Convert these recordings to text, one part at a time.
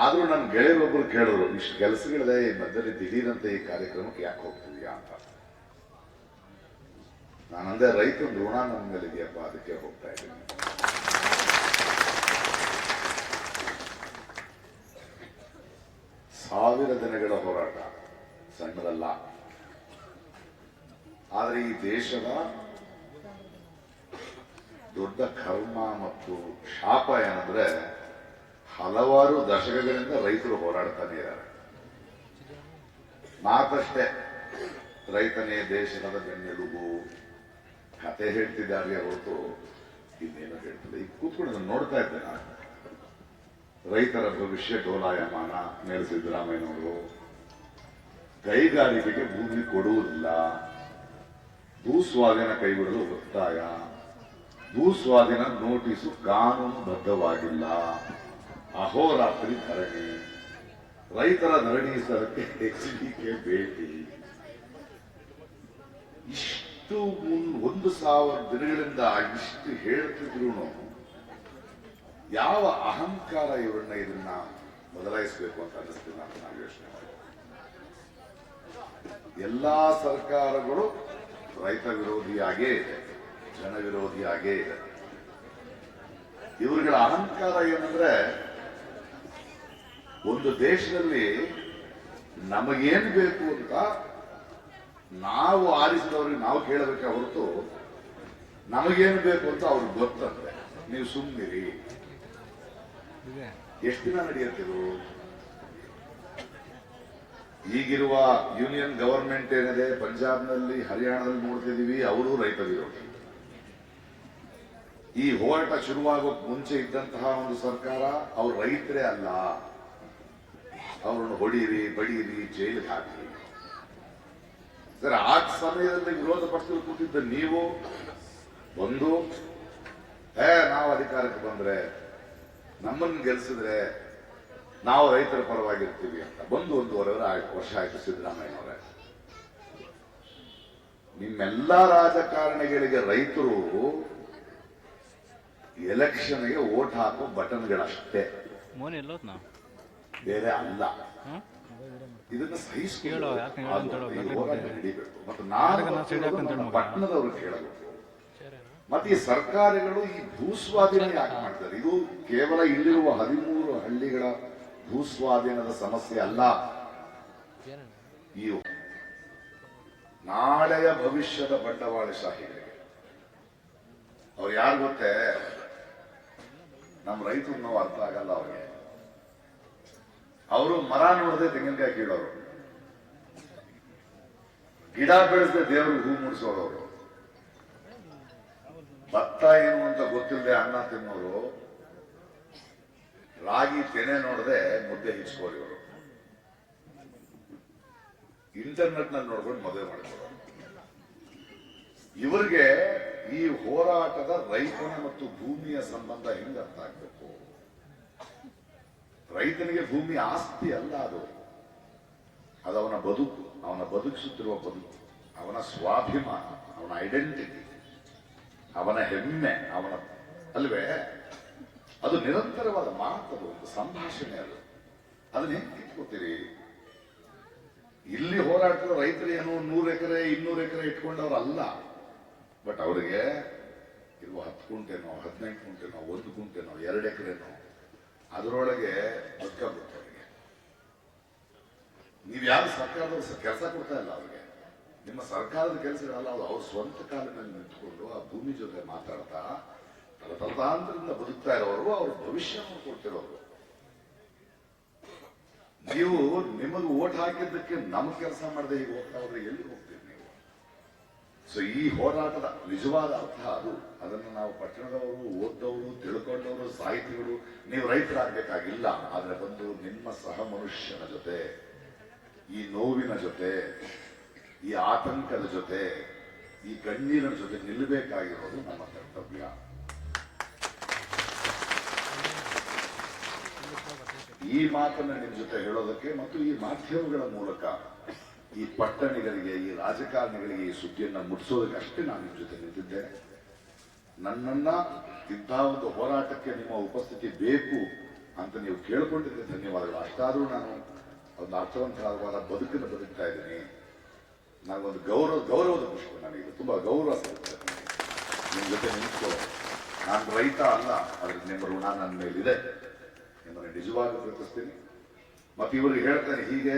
ಆದ್ರೂ ನನ್ನ ಗೆಳೆಯರೊಬ್ಬರು ಕೇಳಿದ್ರು, ಇಷ್ಟು ಕೆಲಸಗಳಿದೆ, ಈ ಮಧ್ಯದಲ್ಲಿ ದಿಢೀರಂತೆ ಈ ಕಾರ್ಯಕ್ರಮಕ್ಕೆ ಯಾಕೆ ಹೋಗ್ತಿದ್ಯಾ ಅಂತ. ನಾನಂದೆ ರೈತನ ಋಣ ನನ್ನ ಮೇಲೆ ಇದೆಯಪ್ಪ ಅದಕ್ಕೆ ಹೋಗ್ತಾ ಇದ್ದೀನಿ. ಸಾವಿರ ದಿನಗಳ ಹೋರಾಟ, ಸಣ್ಣದಲ್ಲ. ಆದರೆ ಈ ದೇಶದ ದೊಡ್ಡ ಕರ್ಮ ಮತ್ತು ಶಾಪ ಏನಂದ್ರೆ ಹಲವಾರು ದಶಕಗಳಿಂದ ರೈತರು ಹೋರಾಡ್ತಾ ಇದ್ದಾರೆ. ಮಾತಷ್ಟೇ, ರೈತನೇ ದೇಶದ ಬೆನ್ನೆಲುಬು. ಕತೆ ಹೇಳ್ತಿದ್ದಾರೆ ಹೊರತು ಇನ್ನೇನು ಹೇಳ್ತಿಲ್ಲ. ಈಗ ಕೂತ್ಕೊಂಡು ನೋಡ್ತಾ ಇದ್ದೆ ನಾನು. ರೈತರ ಭವಿಷ್ಯ ಡೋಲಾಯಮಾನ, ಮೇಲೆ ಸಿದ್ದರಾಮಯ್ಯನವರು. ಕೈಗಾರಿಕೆಗೆ ಭೂಮಿ ಕೊಡುವುದಿಲ್ಲ. ಭೂಸ್ವಾಧೀನ ಕೈಬಿಡಲು ಒತ್ತಾಯ. ಭೂಸ್ವಾಧೀನ ನೋಟಿಸು ಕಾನೂನುಬದ್ಧವಾಗಿಲ್ಲ. ಅಹೋರಾತ್ರಿ ಧರಣಿ. ರೈತರ ಧರಣಿ ಸ್ಥಳಕ್ಕೆ ಎಚ್ ಡಿಕೆ ಭೇಟಿ. ಇಷ್ಟು ಮುನ್- ಒಂದು ಸಾವಿರ ದಿನಗಳಿಂದ ಇಷ್ಟು ಹೇಳ್ತಿದ್ರು ಯಾವ ಅಹಂಕಾರ ಇವರನ್ನ ಇದನ್ನ ಬದಲಾಯಿಸಬೇಕು ಅಂತ ಅನ್ನಿಸ್ತೀನಿ ಅಂತ ನಾವು ಯೋಚನೆ ಎಲ್ಲಾ ಸರ್ಕಾರಗಳು ರೈತ ವಿರೋಧಿಯಾಗೇ ಇದೆ, ಜನ ವಿರೋಧಿಯಾಗೇ ಇದೆ. ಇವರುಗಳ ಅಹಂಕಾರ ಏನಂದ್ರೆ ಒಂದು ದೇಶದಲ್ಲಿ ನಮಗೇನು ಬೇಕು ಅಂತ ನಾವು ಆರಿಸಿದವ್ರಿಗೆ ನಾವು ಕೇಳಬೇಕೆ ಹೊರತು ನಮಗೇನು ಬೇಕು ಅಂತ ಅವ್ರಿಗೆ ಗೊತ್ತಂತೆ. ನೀವು ಸುಮ್ಮನಿರಿ ಎಷ್ಟು ದಿನ ನಡೆಯುತ್ತಿರು ಈಗಿರುವ ಯೂನಿಯನ್ ಗವರ್ಮೆಂಟ್ ಏನಿದೆ, ಪಂಜಾಬ್ನಲ್ಲಿ, ಹರಿಯಾಣದಲ್ಲಿ ನೋಡ್ತಿದ್ದೀವಿ, ಅವರು ರೈತ ಈ ಹೋರಾಟ ಶುರುವಾಗೋಕ್ ಮುಂಚೆ ಇದ್ದಂತಹ ಒಂದು ಸರ್ಕಾರ ಅವ್ರು ರೈತರೇ ಅಲ್ಲ. ಅವ್ರನ್ನು ಹೊಡೀರಿ, ಬಡೀರಿ, ಜೈಲಿಗೆ ಹಾಕಿ ಸರ್, ಆ ಸಮಯದಲ್ಲಿ ವಿರೋಧ ಪಕ್ಷದಲ್ಲಿ ಕೂತಿದ್ದ ನೀವು ಬಂದು ಏ, ನಾವು ಅಧಿಕಾರಕ್ಕೆ ಬಂದ್ರೆ, ನಮ್ಮನ್ನು ಗೆಲ್ಸಿದ್ರೆ ನಾವು ರೈತರ ಪರವಾಗಿರ್ತೀವಿ ಅಂತ. ಬಂದು ಒಂದೂವರೆ ವರ್ಷ ಆಯ್ತು ಸಿದ್ದರಾಮಯ್ಯನವರೇ. ನಿಮ್ಮೆಲ್ಲ ರಾಜಕಾರಣಿಗಳಿಗೆ ರೈತರು ಎಲೆಕ್ಷನ್ಗೆ ಓಟ್ ಹಾಕೋ ಬಟನ್ಗಳಷ್ಟೇ. ಬೇರೆ ಅಲ್ಲ. ಇದನ್ನ ಸಹಿಸ್ಕೊಂಡು ಹೋರಾಟ. ನಡೀಬೇಕು. ಮತ್ತು ನಾನು. ಪಟ್ಟಣದವರು ಕೇಳಬೇಕು. ಮತ್ತೆ ಈ ಸರ್ಕಾರಗಳು ಈ ಭೂಸ್ವಾಧೀನ ಯಾಕೆ ಮಾಡ್ತಾರೆ? ಇದು ಕೇವಲ ಇಲ್ಲಿರುವ ಹದಿಮೂರು ಹಳ್ಳಿಗಳ ಭೂಸ್ವಾಧೀನದ ಸಮಸ್ಯೆ ಅಲ್ಲ. ಈ ನಾಳೆಯ ಭವಿಷ್ಯದ ಬಂಡವಾಳಶಾಹಿಗಳಿಗೆ ಅವ್ರು ಯಾರು ಗೊತ್ತೇ? ನಮ್ಮ ರೈತರು ನಾವು ಅರ್ಥ ಆಗಲ್ಲ ಅವ್ರಿಗೆ. ಅವರು ಮರ ನೋಡದೆ ತೆಂಗಿನಕಾಯಿ ಕೀಳೋರು. ಗಿಡ ಬೆಳೆಸದೆ ದೇವರು ಹೂ ಮುಡಿಸೋರು ಭತ್ತ ಏನು ಅಂತ ಗೊತ್ತಿಲ್ಲದೆ ಅನ್ನ ತಿನ್ನೋರು. ರಾಗಿ ತೆನೆ ನೋಡದೆ ಮುದ್ದೆ ಹಿಚ್ಕೋರು ಇವರು ಇಂಟರ್ನೆಟ್ನಲ್ಲಿ ನೋಡ್ಕೊಂಡು ಮದುವೆ ಮಾಡ್ಕೊಳ್ಳೋರು ಇವರಿಗೆ ಈ ಹೋರಾಟದ ರೈತನ ಮತ್ತು ಭೂಮಿಯ ಸಂಬಂಧ ಹೆಂಗೆ ಅರ್ಥ ಆಗ್ಬೇಕು? ರೈತನಿಗೆ ಭೂಮಿ ಆಸ್ತಿ ಅಲ್ಲ ಅದು. ಅದು ಅವನ ಬದುಕು, ಅವನ ಬದುಕಿಸುತ್ತಿರುವ ಬದುಕು, ಅವನ ಸ್ವಾಭಿಮಾನ, ಅವನ ಐಡೆಂಟಿಟಿ ಅವನ ಹೆಮ್ಮೆ, ಅವನ, ಅಲ್ವೇ? ಅದು ನಿರಂತರವಾದ ಮಾತದು, ಒಂದು ಸಂಭಾಷಣೆ ಅದು. ಅದನ್ನ ಹೆಂಗೆ ಕಿತ್ಕೋತೀರಿ? ಇಲ್ಲಿ ಹೋರಾಟದ ರೈತರು ಏನೋ ನೂರು ಎಕರೆ, ಇನ್ನೂರು ಎಕರೆ ಇಟ್ಕೊಂಡವ್ರು ಅಲ್ಲ. ಬಟ್ ಅವರಿಗೆ, ಇರುವ ಹತ್ತು ಗುಂಟೆನೋ ಹದಿನೆಂಟು ಗುಂಟೆನೋ ಒಂದು ಗುಂಟೆನೋ ಎರಡು ಎಕರೆನೋ ಅದರೊಳಗೆ ಬದುಕಬೇಕು ಅವರಿಗೆ. ನೀವು ಯಾರು ಸರ್ಕಾರದವ್ರು ಕೆಲಸ ಕೊಡ್ತಾ ಇಲ್ಲ ಅವ್ರಿಗೆ. ನಿಮ್ಮ ಸರ್ಕಾರದ ಕೆಲಸಗಳಲ್ಲ, ಅದು ಅವ್ರ ಸ್ವಂತ ಕಾಲದಲ್ಲಿ ಮೇಲೆ ನಿಂತ್ಕೊಂಡು ಆ ಭೂಮಿ ಜೊತೆ ಮಾತಾಡ್ತಾ ತಲತಲಾಂತರದಿಂದ ಬದುಕ್ತಾ ಇರೋರು, ಅವ್ರ ಭವಿಷ್ಯ ಕೊಡ್ತಿರೋರು. ನೀವು ನಿಮಗೆ ಓಟ್ ಹಾಕಿದ್ದಕ್ಕೆ ನಮ್ಮ ಕೆಲಸ ಮಾಡದೆ ಈಗ ಹೋಗ್ತಾ ಹೋದ್ರೆ ಎಲ್ಲಿ ಹೋಗ್ತೀರಿ? ನೀವು ಸೊ ಈ ಹೋರಾಟದ ನಿಜವಾದ ಅರ್ಥ ಅದು. ಅದನ್ನು ನಾವು ಪಟ್ಟಣದವರು, ಓದ್ದವರು, ತಿಳ್ಕೊಂಡವರು, ಸಾಹಿತಿಗಳು, ನೀವು ರೈತರಾಗಬೇಕಾಗಿಲ್ಲ. ಆದರೆ ಬಂದು ನಿಮ್ಮ ಸಹ ಮನುಷ್ಯನ ಜೊತೆ, ಈ ನೋವಿನ ಜೊತೆ, ಈ ಆತಂಕದ ಜೊತೆ, ಈ ಕಣ್ಣೀರಿನ ಜೊತೆ ನಿಲ್ಲಬೇಕಾಗಿರೋದು ನಮ್ಮ ಕರ್ತವ್ಯ. ಈ ಮಾತನ್ನು ನಿಮ್ಮ ಜೊತೆ ಹೇಳೋದಕ್ಕೆ ಮತ್ತು ಈ ಮಾಧ್ಯಮಗಳ ಮೂಲಕ ಈ ಪಟ್ಟಣಿಗಳಿಗೆ, ಈ ರಾಜಕಾರಣಿಗಳಿಗೆ ಈ ಸುದ್ದಿಯನ್ನು ಮುಟ್ಟಿಸೋದಕ್ಕೆ ಅಷ್ಟೇ ನಾನು ನಿಮ್ಮ ಜೊತೆ ನಿಂತಿದ್ದೇನೆ. ನನ್ನನ್ನ ಇಂತಹ ಒಂದು ಹೋರಾಟಕ್ಕೆ ನಿಮ್ಮ ಉಪಸ್ಥಿತಿ ಬೇಕು ಅಂತ ನೀವು ಕೇಳಿಕೊಂಡಿದ್ದೆ ಧನ್ಯವಾದಗಳು. ಅಷ್ಟಾದರೂ ನಾನು ಒಂದು ಅರ್ಥವಂತವಾದ ಬದುಕನ್ನು ಬದುಕ್ತಾ ಇದ್ದೀನಿ. ನನಗೊಂದು ಗೌರವ, ಗೌರವದ ಪುಷ್ಪ ನನಗೆ ತುಂಬ ಗೌರವ ಸಿಗುತ್ತೆ ನಿಮ್ಮ ಜೊತೆ ನಿಂತು ನಾನು ರೈತ ಅಲ್ಲ ಅದ್ರ ನಿಮ್ಮ ಋಣ ನನ್ನ ಮೇಲಿದೆ. ನಿಮ್ಮನ್ನು ನಿಜವಾಗಿ ಪ್ರೀತಿಸ್ತೀನಿ ಮತ್ತು ಇವರಿಗೆ ಹೇಳ್ತಾರೆ ಹೀಗೆ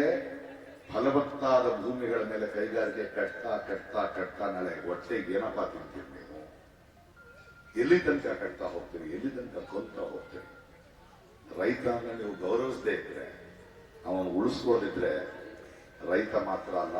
ಫಲವತ್ತಾದ ಭೂಮಿಗಳ ಮೇಲೆ ಕೈಗಾರಿಕೆ ಕಟ್ತಾ ಕಟ್ತಾ ಕಟ್ತಾ ನಾಳೆ ಹೊಟ್ಟೆಗೆ ಏನಪ್ಪ ತಿಂತೀವಿ ನೀವು? ಎಲ್ಲಿ ತನಕ ಕಟ್ತಾ ಹೋಗ್ತೀರಿ? ಎಲ್ಲಿ ತನಕ ಕೊಂತಾ ಹೋಗ್ತೀರಿ? ರೈತನ ನೀವು ಗೌರವಿಸದೇ ಇದ್ರೆ, ಅವನು ಉಳಿಸ್ಕೊಂಡಿದ್ರೆ ರೈತ ಮಾತ್ರ ಅಲ್ಲ.